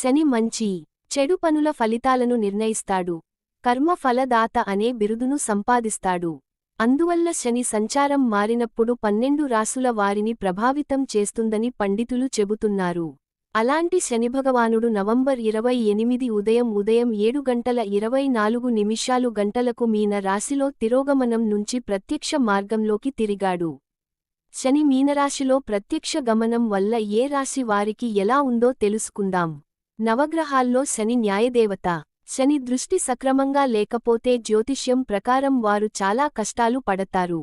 శని మంచి చెడు పనుల ఫలితాలను నిర్ణయిస్తాడు. కర్మ ఫలదాత అనే బిరుదును సంపాదిస్తాడు. అందువల్ల శని సంచారం మారినప్పుడు పన్నెండు రాసుల వారిని ప్రభావితం చేస్తుందని పండితులు చెబుతున్నారు. అలాంటి శనిభగవానుడు నవంబర్ ఇరవై ఎనిమిది ఉదయం ఉదయం ఏడు గంటల ఇరవై నాలుగు నిమిషాలు గంటలకు మీన రాశిలో తిరోగమనం నుంచి ప్రత్యక్ష మార్గంలోకి తిరిగాడు. శని మీనరాశిలో ప్రత్యక్ష గమనం వల్ల ఏ రాశి వారికి ఎలా ఉందో తెలుసుకుందాం. నవగ్రహాల్లో శని న్యాయదేవత. శని దృష్టి సక్రమంగా లేకపోతే జ్యోతిష్యం ప్రకారం వారు చాలా కష్టాలు పడతారు.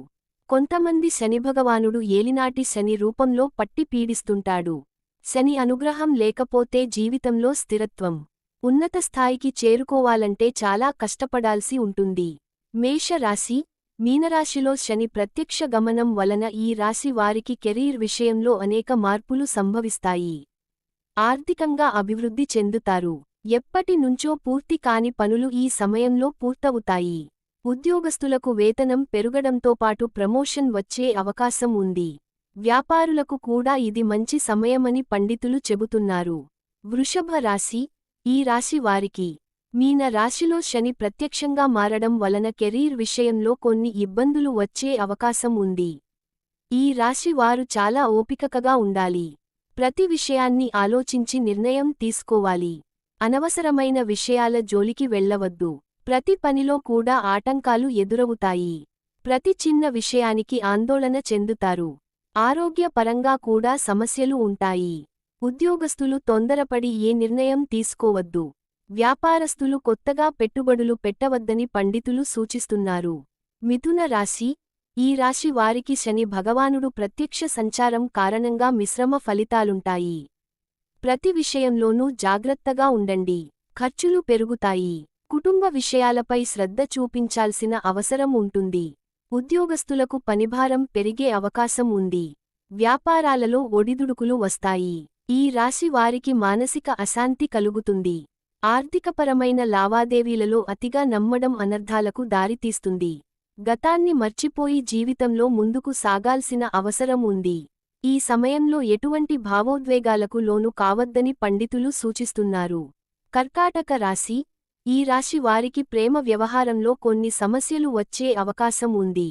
కొంతమంది శనిభగవానుడు ఏలినాటి శని రూపంలో పట్టి పీడిస్తుంటాడు. శని అనుగ్రహం లేకపోతే జీవితంలో స్థిరత్వం. ఉన్నత స్థాయికి చేరుకోవాలంటే చాలా కష్టపడాల్సి ఉంటుంది. మేషరాశి. మీనరాశిలో శని ప్రత్యక్ష గమనం వలన ఈ రాశి వారికి కెరీర్ విషయంలో అనేక మార్పులు సంభవిస్తాయి. ఆర్థికంగా అభివృద్ధి చెందుతారు. ఎప్పటి నుంచో పూర్తి కాని పనులు ఈ సమయంలో పూర్తవుతాయి. ఉద్యోగస్తులకు వేతనం పెరుగడంతో పాటు ప్రమోషన్ వచ్చే అవకాశం ఉంది. వ్యాపారులకు కూడా ఇది మంచి సమయమని పండితులు చెబుతున్నారు. వృషభ రాశి ఈ రాశి వారికి మీన రాశిలో శని ప్రత్యక్షంగా మారడం వలన కెరీర్ విషయంలో కొన్ని ఇబ్బందులు వచ్చే అవకాశం ఉంది. ఈ రాశి వారు చాలా ఓపికకగా ఉండాలి. ప్రతి విషయాన్ని ఆలోచించి నిర్ణయం తీసుకోవాలి. అనవసరమైన విషయాల జోలికి వెళ్ళవద్దు ప్రతి పనిలో కూడా ఆటంకాలు ఎదురవుతాయి. ప్రతి చిన్న విషయానికి ఆందోళన చెందుతారు. ఆరోగ్యపరంగా కూడా సమస్యలు ఉంటాయి. ఉద్యోగస్తులు తొందరపడి ఏ నిర్ణయం తీసుకోవద్దు. వ్యాపారస్తులు కొత్తగా పెట్టుబడులు పెట్టవద్దని పండితులు సూచిస్తున్నారు. మిథున రాశి ఈ రాశి వారికి శని భగవానుడు ప్రత్యక్ష సంచారం కారణంగా మిశ్రమ ఫలితాలుంటాయి. ప్రతి విషయంలోనూ జాగ్రత్తగా ఉండండి. ఖర్చులు పెరుగుతాయి. కుటుంబ విషయాలపై శ్రద్ధ చూపించాల్సిన అవసరం ఉంటుంది. ఉద్యోగస్తులకు పనిభారం పెరిగే అవకాశం ఉంది. వ్యాపారాలలో ఒడిదుడుకులు వస్తాయి. ఈ రాశి వారికి మానసిక అశాంతి కలుగుతుంది. ఆర్థికపరమైన లావాదేవీలలో అతిగా నమ్మడం అనర్థాలకు దారితీస్తుంది. గతాన్ని మర్చిపోయి జీవితంలో ముందుకు సాగాల్సిన అవసరం ఉంది. ఈ సమయంలో ఎటువంటి భావోద్వేగాలకు లోను కావద్దని పండితులు సూచిస్తున్నారు. కర్కాటక రాశి ఈ రాశి వారికి ప్రేమ వ్యవహారంలో కొన్ని సమస్యలు వచ్చే అవకాశం ఉంది.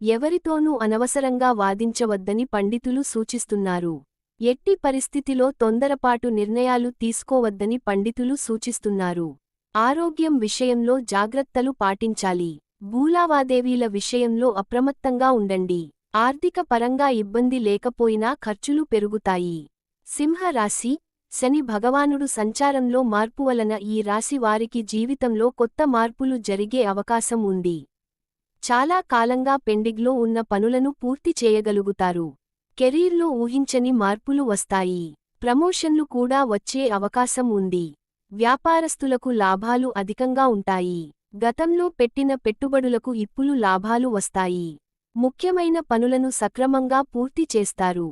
ఎవరితోనూ అనవసరంగా వాదించవద్దని పండితులు సూచిస్తున్నారు. ఎట్టి పరిస్థితిలో తొందరపాటు నిర్ణయాలు తీసుకోవద్దని పండితులు సూచిస్తున్నారు. ఆరోగ్యం విషయంలో జాగ్రత్తలు పాటించాలి. భూలావాదేవీల విషయంలో అప్రమత్తంగా ఉండండి. ఆర్థిక పరంగా ఇబ్బంది లేకపోయినా ఖర్చులు పెరుగుతాయి. సింహరాశి శని భగవానుడు సంచారంలో మార్పు వలన ఈ రాశి వారికి జీవితంలో కొత్త మార్పులు జరిగే అవకాశం ఉంది. చాలా కాలంగా పెండింగ్లో ఉన్న పనులను పూర్తి చేయగలుగుతారు. కెరీర్లో ఊహించని మార్పులు వస్తాయి. ప్రమోషన్లు కూడా వచ్చే అవకాశం ఉంది. వ్యాపారస్తులకు లాభాలు అధికంగా ఉంటాయి. గతంలో పెట్టిన పెట్టుబడులకు ఇప్పులు లాభాలు వస్తాయి. ముఖ్యమైన పనులను సక్రమంగా పూర్తి చేస్తారు.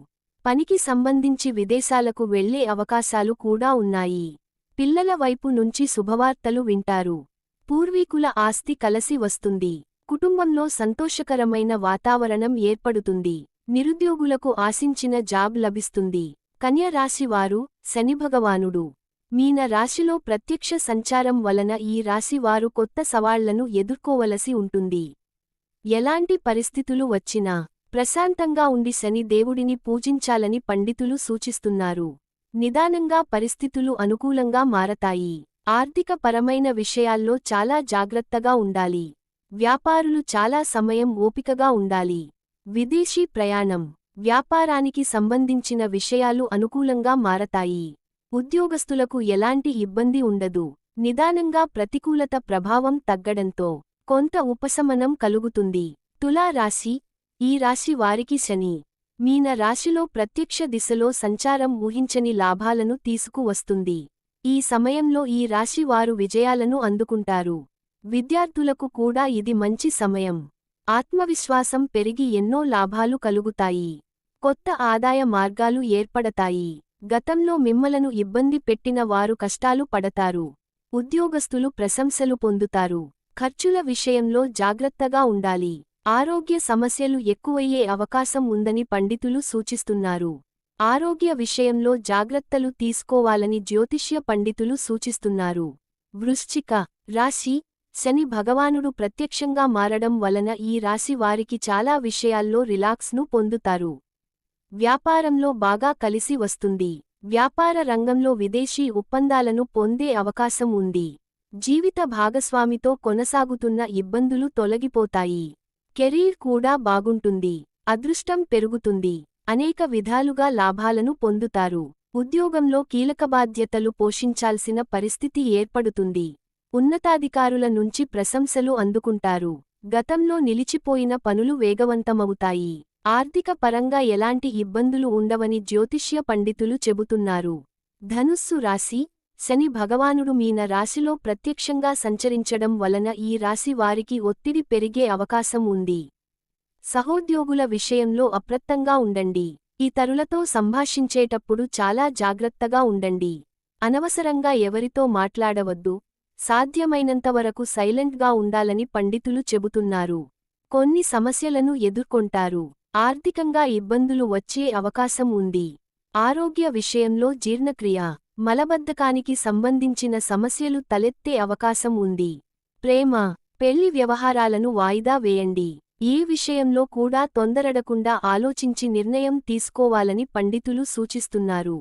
పనికి సంబంధించి విదేశాలకు వెళ్ళే అవకాశాలు కూడా ఉన్నాయి. పిల్లల వైపు నుంచి శుభవార్తలు వింటారు. పూర్వీకుల ఆస్తి కలసి వస్తుంది. కుటుంబంలో సంతోషకరమైన వాతావరణం ఏర్పడుతుంది. నిరుద్యోగులకు ఆశించిన జాబ్ లభిస్తుంది. కన్య రాశివారు శనిభగవానుడు. మీన రాశిలో ప్రత్యక్ష సంచారం వలన ఈ రాశి వారు కొత్త సవాళ్ళను ఎదుర్కోవలసి ఉంటుంది. ఎలాంటి పరిస్థితులు వచ్చినా ప్రశాంతంగా ఉండి శని దేవుడిని పూజించాలని పండితులు సూచిస్తున్నారు. నిదానంగా పరిస్థితులు అనుకూలంగా మారతాయి. ఆర్థిక పరమైన విషయాల్లో చాలా జాగ్రత్తగా ఉండాలి. వ్యాపారులు చాలా సమయం ఓపికగా ఉండాలి. విదేశీ ప్రయాణం వ్యాపారానికి సంబంధించిన విషయాలు అనుకూలంగా మారతాయి. ఉద్యోగస్తులకు ఎలాంటి ఇబ్బంది ఉండదు. నిదానంగా ప్రతికూలత ప్రభావం తగ్గడంతో కొంత ఉపశమనం కలుగుతుంది. తులా రాశి ఈ రాశి వారికి శని. మీన రాశిలో ప్రత్యక్ష దిశలో సంచారం ఊహించని లాభాలను తీసుకువస్తుంది. ఈ సమయంలో ఈ రాశి వారు విజయాలను అందుకుంటారు. విద్యార్థులకు కూడా ఇది మంచి సమయం. ఆత్మవిశ్వాసం పెరిగి ఎన్నో లాభాలు కలుగుతాయి. కొత్త ఆదాయ మార్గాలు ఏర్పడతాయి. గతంలో మిమ్మలను ఇబ్బంది పెట్టిన వారు కష్టాలు పడతారు. ఉద్యోగస్తులు ప్రశంసలు పొందుతారు. ఖర్చుల విషయంలో జాగ్రత్తగా ఉండాలి. ఆరోగ్య సమస్యలు ఎక్కువయ్యే అవకాశం ఉందని పండితులు సూచిస్తున్నారు. ఆరోగ్య విషయంలో జాగ్రత్తలు తీసుకోవాలని జ్యోతిష్య పండితులు సూచిస్తున్నారు. వృశ్చిక రాశి శని భగవానుడు ప్రత్యక్షంగా మారడం వలన ఈ రాశి వారికి చాలా విషయాల్లో రిలాక్స్ను పొందుతారు. వ్యాపారంలో బాగా కలిసి వస్తుంది. వ్యాపార రంగంలో విదేశీ ఒప్పందాలను పొందే అవకాశం ఉంది. జీవిత భాగస్వామితో కొనసాగుతున్న ఇబ్బందులు తొలగిపోతాయి. కెరీర్ కూడా బాగుంటుంది. అదృష్టం పెరుగుతుంది. అనేక విధాలుగా లాభాలను పొందుతారు. ఉద్యోగంలో కీలక బాధ్యతలు పోషించాల్సిన పరిస్థితి ఏర్పడుతుంది. ఉన్నతాధికారుల నుంచి ప్రశంసలు అందుకుంటారు. గతంలో నిలిచిపోయిన పనులు వేగవంతమవుతాయి. ఆర్థిక పరంగా ఎలాంటి ఇబ్బందులు ఉండవని జ్యోతిష్య పండితులు చెబుతున్నారు. ధనుస్సు రాశి శని భగవానుడు మీన రాశిలో ప్రత్యక్షంగా సంచరించడం వలన ఈ రాశి వారికి ఒత్తిడి పెరిగే అవకాశం ఉంది. సహోద్యోగుల విషయంలో అప్రత్తంగా ఉండండి. ఇతరులతో సంభాషించేటప్పుడు చాలా జాగ్రత్తగా ఉండండి. అనవసరంగా ఎవరితో మాట్లాడవద్దు. సాధ్యమైనంతవరకు సైలెంట్గా ఉండాలని పండితులు చెబుతున్నారు. కొన్ని సమస్యలను ఎదుర్కొంటారు. ఆర్థికంగా ఇబ్బందులు వచ్చే అవకాశం ఉంది. ఆరోగ్య విషయంలో జీర్ణక్రియ మలబద్ధకానికి సంబంధించిన సమస్యలు తలెత్తే అవకాశం ఉంది. ప్రేమ పెళ్ళి వ్యవహారాలను వాయిదా వేయండి. ఈ విషయంలో కూడా తొందరడకుండా ఆలోచించి నిర్ణయం తీసుకోవాలని పండితులు సూచిస్తున్నారు.